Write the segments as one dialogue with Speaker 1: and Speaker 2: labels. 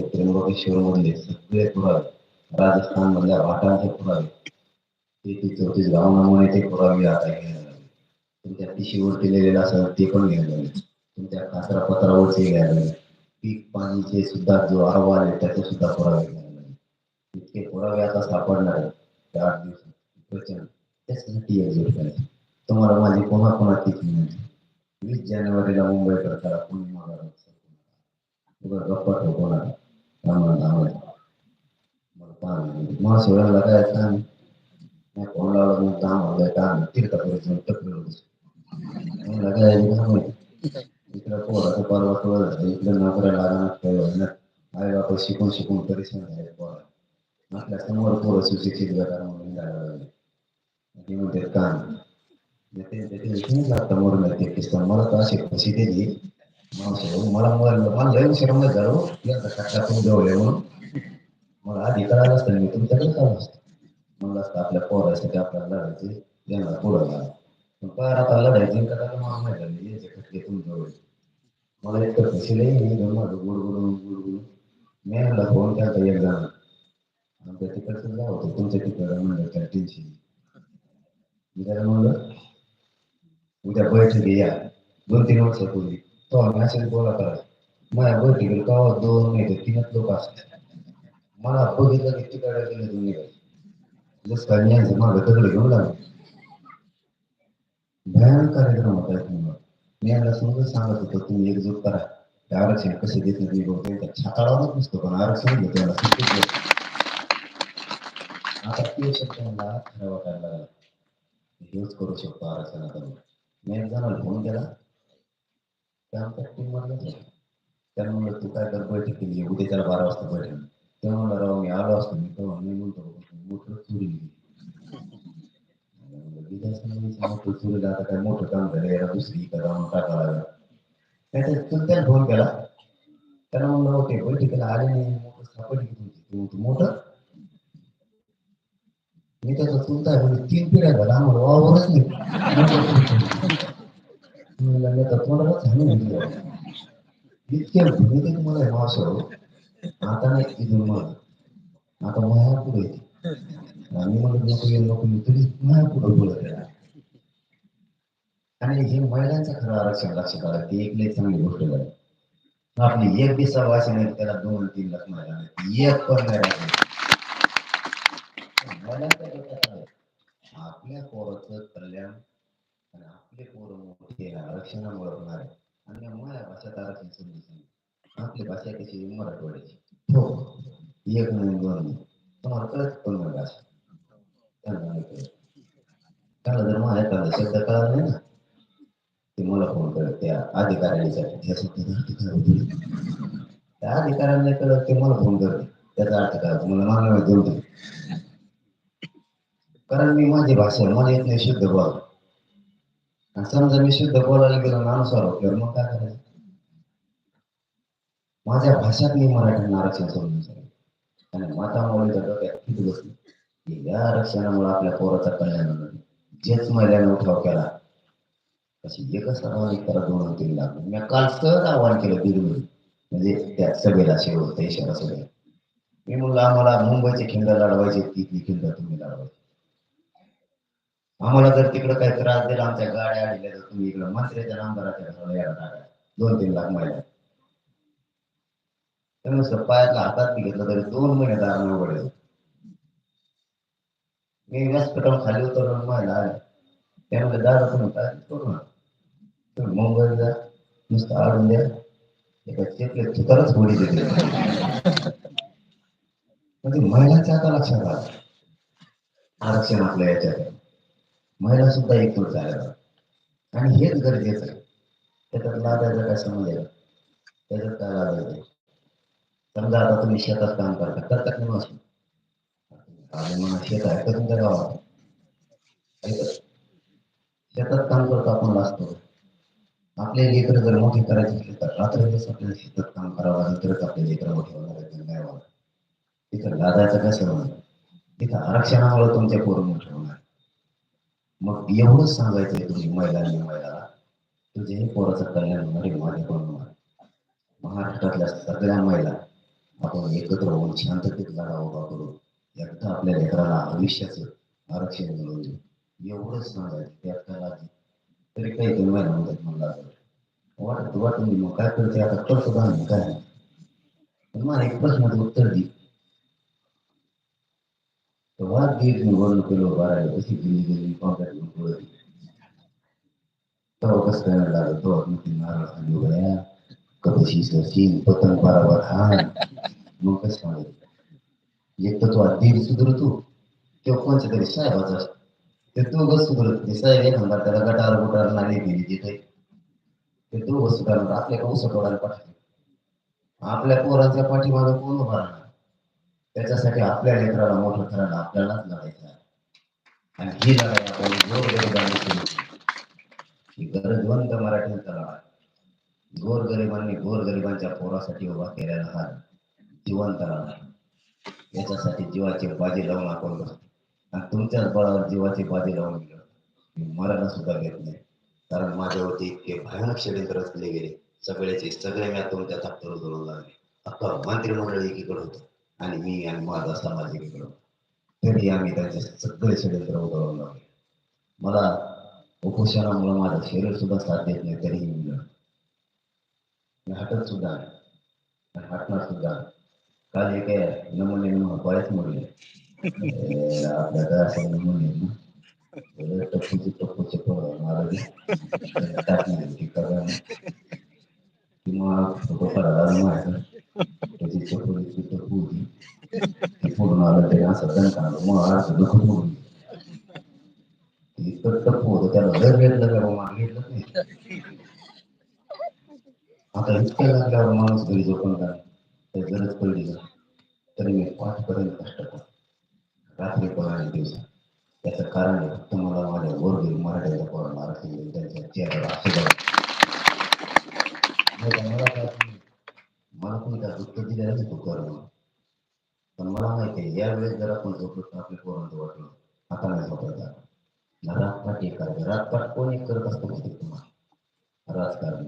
Speaker 1: मधले त्र्यंबकेश्वर मधले सगळे पुरावे राजस्थान मधल्या वाटांचे पुरावे तेहतीस चौतीस गाव नमुन्याचे पुरावे आता घ्यायला लागले. तुमच्या पिशीवर केलेले असेल ते पण घ्यायला लागले. तुमच्या कासरा पत्रावरचे घ्यायला लागले. पीक पाणीचे सुद्धा जो अहवाल आहे त्याचे सुद्धा पुरावे घ्यायला लागले. इतके पुरावे आता सापडणार आहेत. त्या आठ दिवसात प्रचंड. त्यासाठी एकजूट करायची. तुम्हाला माझी पुन्हा पुन्हा तिथी मिळते वीस जानेवारीला मुंबई करा पुणे मागा गप्पा ठोकवणार नका थांबा थांबा मला पाहणं मला सोडायला काय काम नाही कोण लावलं मग काम आलंय काम तीर्थ करायचं टपलं मला काय काम आहे इकडं पोराचं परवा थोडं झालं इकडं नोकऱ्या लागणार काय होईना आई बापा शिकून शिकून परेशान झाले पोरा आपल्यासमोर पोरं सुशिक्षित गटार म्हणून जायला लागले ते म्हणते काम ते ते लागतं मोडून ते किस्ता मला तर अशी खुशी दिली मावशी मला मला मला लय उशीर माहीत झालं हो. एकदा कट्टा तुम्ही जवळ म्हणून मला आधी कळालं असतं मी तुमच्याकडे चालू असतं मला असतं आपल्या पोरासाठी आपल्याला लढायचे यांना पुढं घाला पण काय आता लढायचे का त्याला मला माहीत झालं याचे खटके तुमच्या जवळ मला इतकं खुशी लई मी घेऊन माझं गुडगुडून गुडगुडून मी आणला फोन केला एक जण आमच्या तिकडचं बोला करा माझ्या बैठकीला गावात दोन नाही तीनच लोक असतात मला बघितलं की तिकडे गेले तुम्ही जस काय मी यांचं मागं दगड घेऊन लागलो भयानक कार्यक्रम होता एक नंबर मी यांना समजून सांगत होतो तुम्ही एकजूट करा ते आरक्षण कसे देत नाही बघ त्यांच्या छाताळावरच नसतो पण आरक्षण घेतो याला सुट्टीच नाही. आता ते शब्दांना खरं करायला लागला हेच करू शकतो आरक्षणाचा मी एक जणांना फोन केला त्या आमच्या टीम मधलाच होता म्हणलं तू काय कर बैठक केली उद्या त्याला बारा वाजता बैठक तेव्हा म्हणलं राव मी आलो असतो मी. तेव्हा मी म्हणतो मोठं चोरी गेली. मोठं चोरीला आता काय मोठं काम झालं याला दुसरी इकडं जाऊन टाकावं लागलं. त्याच्या तू त्याला फोन केला. त्याला म्हणलं ओके बैठकीला आले नाही मोठं सापडली तुमची तू म्हणतो, मोठं? मी त्याचा चुलता म्हणजे तीन पिढ्या झाला आम्हाला वावरच नाही. म्हणलं, मी तर तोंडालाच हाणून भूमिकेत मला आहे मावसं आता नाही इथून मग आता माया पुढे. आणि मला नको येऊ नको येऊ तरी माया पुढे बोलत आणि हे महिलांचं खरं आरक्षण लक्षात आलं ते एक लई चांगली गोष्ट झाली. आपली एक बी वाचन नाही त्याला दोन तीन लाख महिला एक पण नाही राहिली. महिलांचं आपल्या पोराचं कल्याण आणि आपले पोरं मोठे आरक्षणामुळे होणार आहे आणि माझ्या आरक्षण आपली भाषा कशी मराठवाड्याची हो एक नाही दोन नाही तुम्हाला कळत पण नाही भाषा त्यांना नाही कळत त्याला जर मला एखादा शब्द कळला नाही ना ते मला फोन करत त्या अधिकाऱ्यासाठी त्या शब्दाचा त्या कळत ते मला फोन करते त्याचा अर्थ काय तुम्हाला मला देऊ दे कारण मी माझी भाषा मला येत नाही शुद्ध बोला समजा मी शुद्ध बोलायला गेलो माणूस किंवा मग काय करायचं? माझ्या भाषात मी मराठ्यांना आरक्षण सोडून सांगितलं आणि माता मुलीच्या डोक्यात किती बसली. की या आरक्षणामुळे आपल्या पोराचा कल्याण होणार जेच महिलांना उठाव केला अशी एकच आव्हान करा दोन तीन लाख मी काल सहज आव्हान केलं दिल्ली म्हणजे त्या सभेला शेवट त्या इशारा सभेला. मी म्हणलं आम्हाला मुंबईची खिंड लढवायची तिथली खिंड तुम्ही लढवायची. आम्हाला जर तिकडे काही त्रास दिला आमच्या गाड्या आलेल्या तर तुम्ही इकडे मंत्र्याच्या आमदाराच्या यायला टाका दोन तीन लाख महिला त्यानुसार पायातला हातात घेतलं तरी दोन महिने दार उघडले. मी व्यासपीठावर खाली उतरलो महिला आले. त्यामुळे दादा तुम्ही काय करू ना तुम्ही मुंबईत जा नुसतं आडून द्या. एका चेपले तुकारच गोडी देते म्हणजे महिलांच्या आता लक्षात आलं. आरक्षण आपल्या याच्यात. महिला सुद्धा एकूण झाल्या. आणि हेच गरजेचं आहे. त्याच्यात लादायचं काय संबंध आहे? त्याच्यात काय लादायचं समजा आता तुम्ही शेतात काम करता करता की नसतं? शेत आहे तर तुमच्या गावात. शेतात काम करतो आपण असतो. आपले लेकर जर मोठे करायचे असले तर रात्र दिवस आपल्याला शेतात काम करावं लागेल तरच आपले लेकर मोठे होणार होणार तिथं लादायचं कसं होणार तिथं आरक्षणामुळे तुमचे पोरं मोठे होणार. मग एवढंच सांगायचंय तुम्ही महिलांनी महिलाला तुझे पोराचं कल्याण होणार आहे माझे पण महाराष्ट्रातल्या सगळ्या महिला आपण एकत्र होऊन शांततेत लढा उभा करू एकदा आपल्या लेकराला आयुष्याचं आरक्षण मिळवून देऊ. एवढंच सांगायचं त्यात त्याला तरी काही दोन महिला म्हणतात म्हणला वाटत. वाटून म्हणजे मग काय करते आता करतो सुद्धा नाही काय पण मला एक प्रश्नाचं उत्तर दे. तेव्हा दीड निवडणुकीला उभा राहिला कशी दिल्ली गेली कॉन्ट्रॅक्ट पुढे तेव्हा कसं काय लागलं? तेव्हा मग नारळ खाली उभ्या कपशी सरशील पतंग बरोबर हा मग कसं सांगायचं एक तर तो दीड सुधरतो. किंवा कोणच्या तरी साहेबाचा असतो. ते तो बस सुधरत नाही. साहेब एखादा त्याला गटार गुटार नाली दिली तिथे ते तो बस सुधारणार आपल्या का उसटवाडायला पाठवतो आपल्या पोरांच्या पाठीमागं कोण उभा राहणार? त्याच्यासाठी आपल्या लेकराला मोठं करायला आपल्यालाच लढायचं आहे. आणि ही लढाई आपण गोरगरिबांनी सुरू केली. ही गरजवंत मराठ्यांचा लढा गोरगरिबांनी गोरगरिबांच्या पोरासाठी उभा केलेला हा जिवंत लढा याच्यासाठी जीवाची बाजी लावून आपण बसतो. आणि तुमच्याच बळावर जीवाची बाजी लावून गेलो. मी मरायला सुद्धा घेत नाही. कारण माझ्यावरती इतके भयानक षडयंत्र रचले गेले. सगळ्याचे सगळे मी तुमच्या ताकदीवर जोडून लागले. अख्खा मंत्रिमंडळ एकीकडे होतं. आणि मी आणि माझा सामाजिक एकीकडे तरी आम्ही त्यांचे सगळे षडयंत्र उधळून मला उपोषणामुळे माझं शरीर सुद्धा साथ देत नाही तरीही मी हटत सुद्धा नाही. हटणार सुद्धा काल एक नमुने म्हणून पायच मोडले. आपल्या काय असं नमुने टप्पूची टप्पूचे पोरं टाकली किंवा त्याची टप्पू ती फोडून आलं ते असं दणका आलं मग असं दुःख मोडून इतकं टप्पू होतं त्याला लय घेतलं का बाबा मला घेतलंच नाही आता इतकं लागल्यावर माणूस घरी झोपून काय तर गरज पडली का तरी मी मला माझ्या माहिती आहे यावेळेस जर आपण झोपलो तर आपल्या पोरांचं वाटलं आता नाही झोपायचं रातपाट एक करायचं. रातपाट कोण एक करत असतो माहिती आहे तुम्हाला राजकारण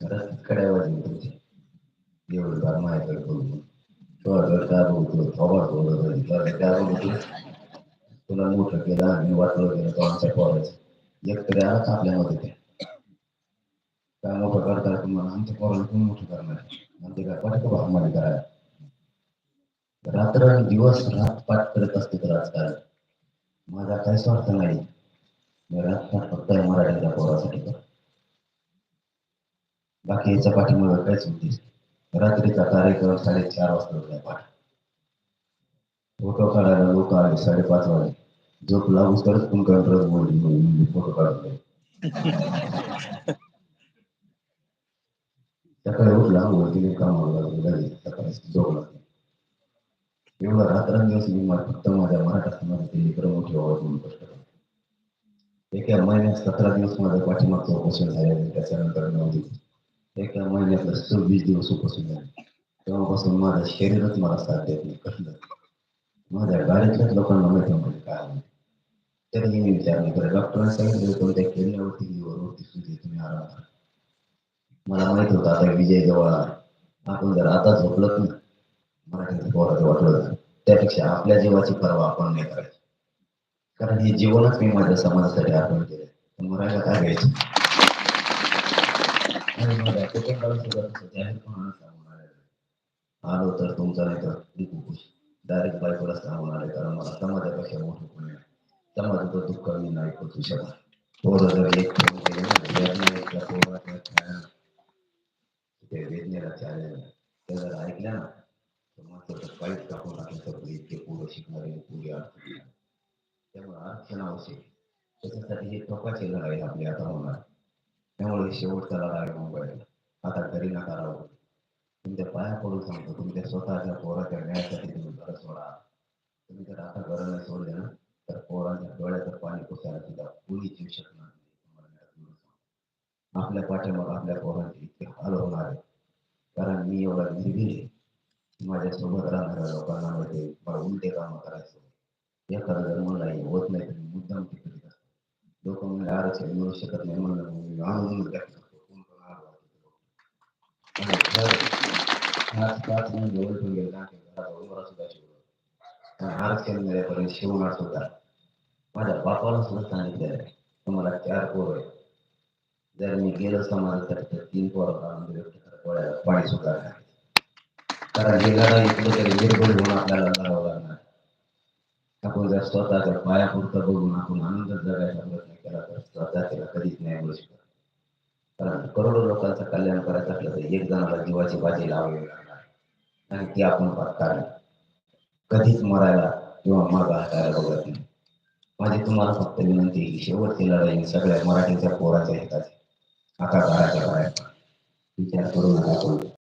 Speaker 1: रस्त्यात वाजली तुमची एवढं बार माझ्याकडे बघून तो जर काय काय तुला मोठं केलं आणि वाटलं गेलं तो आमच्या एक तरी आलाच आपल्यामध्ये ते काय मोठं करता तुम्हाला आमच्या पोराला कोण मोठं करणार ते काय पाठवतो आम्हाला करायला रात्र आणि दिवस रात पाठ करत असतो तर राजकारण. माझा काही स्वार्थ नाही. मी रातपाट फक्त मराठीच्या पोरासाठी करतो. बाकी याच्या पाठीमुळे काहीच उद्देश रात्रीचा कार्यक्रम साडेचार वाजता होता पाठ. फोटो काढायला लोक आले साडेपाच वाजले. झोप लागूच तरच पण कंट्रोल बोलली म्हणून फोटो काढत सकाळी उठला आंघोळ तिने कामाला लागलो सकाळी झोप लागली एवढा रात्रंदिवस मी फक्त माझ्या मराठा समाजातील प्रमुख ठेवावं म्हणून कष्ट एका महिन्यात सतरा दिवस माझ्या पाठीमागचं उपोषण झाले त्याच्यानंतर नऊ दिवस एका महिन्यातलं सव्वीस दिवस उपोषण झाले तेव्हापासून माझं शरीरच मला साथ देत नाही कसलं माझ्या गाडीतल्याच लोकांना माहिती म्हणजे काय आहे. तरीही मी विचार नाही करत डॉक्टरांनी सांगितलं कोणत्या केल्यावरती लिव्हरवरती सुजी तुम्ही आराम करा मला माहीत होतं आता विजय जवळ आपण जर आता झोपलत ना मराठीचं पोराचं वाटलं त्यापेक्षा आपल्या जीवाची पर्वा आपण नाही करायची. कारण हे जीवनच मी माझ्या समाजासाठी अर्पण केले तर मरायला काय घ्यायचं? आलो तर तुमचा नाही तर डायरेक्ट बायकोला सांगून आले कारण मला समाजापेक्षा मोठं कोणी नाही समाजाचं दुःख मी नाही पोचू शकत. पोरं जर त्या ते वेदनेला छाया आहे. जर ऐकल्या ना तर मग माणसाचं काहीच टाकून टाकलं तर इतके पोरं शिकणारे पुढे असतील त्यामुळे आरक्षण आवश्यक त्याच्यासाठी हे टोकाची लढाई आपली आता होणार त्यामुळे शेवटचा लढा आहे मुंबईला आता घरी नका राहू तुमच्या पाया पडून सांगतो तुमच्या स्वतःच्या पोराच्या न्यायासाठी तुम्ही घर सोडा तुम्ही जर आता घर नाही सोडले ना तर पोरांच्या डोळ्याचं पाणी पुसायला सुद्धा कोणी जीव शकणार नाही आपल्या पाठीमाग आपल्या पोरांचे इतके हाल होणार आहे कारण मी एवढा निर्भीड आहे. माझ्या सोबत राहणाऱ्या लोकांना माहिती मला उलटे काम करायचं. एखादा जर मला हे होत नाही तर मुद्दाम ते करीत असतो. लोक म्हणजे आरक्षण मिळू शकत नाही म्हणलं मी आणून आरक्षण सुद्धा मिळेपर्यंत शिवणार सुद्धा. माझ्या बापाला सुद्धा सांगितलेलं आहे तुम्हाला चार पोर आहे जर मी गेलो समाजासाठी तर तीन पोरं आणून दिले तर पाणी सुद्धा कारण जगाला लढाई तरी निर्बळ होऊन आपल्याला करावं लागणार. आपण जर स्वतःच्या पायापुरतं बघून आपण आनंद जगायचा प्रयत्न केला तर स्वतः त्याला कधीच नाही मिळू शकत कारण करोडो लोकांचं कल्याण करायचं असलं तर एक जणाला जीवाची बाजी लावावी लागणार. आणि ती आपण पत्कारली कधीच मरायला किंवा मग हटायला बघत नाही. माझी तुम्हाला फक्त विनंती शेवटची लढाई सगळ्या मराठीच्या पोराच्या हिताची. आता घराच्या बाहेर. विचार करू नका कोणी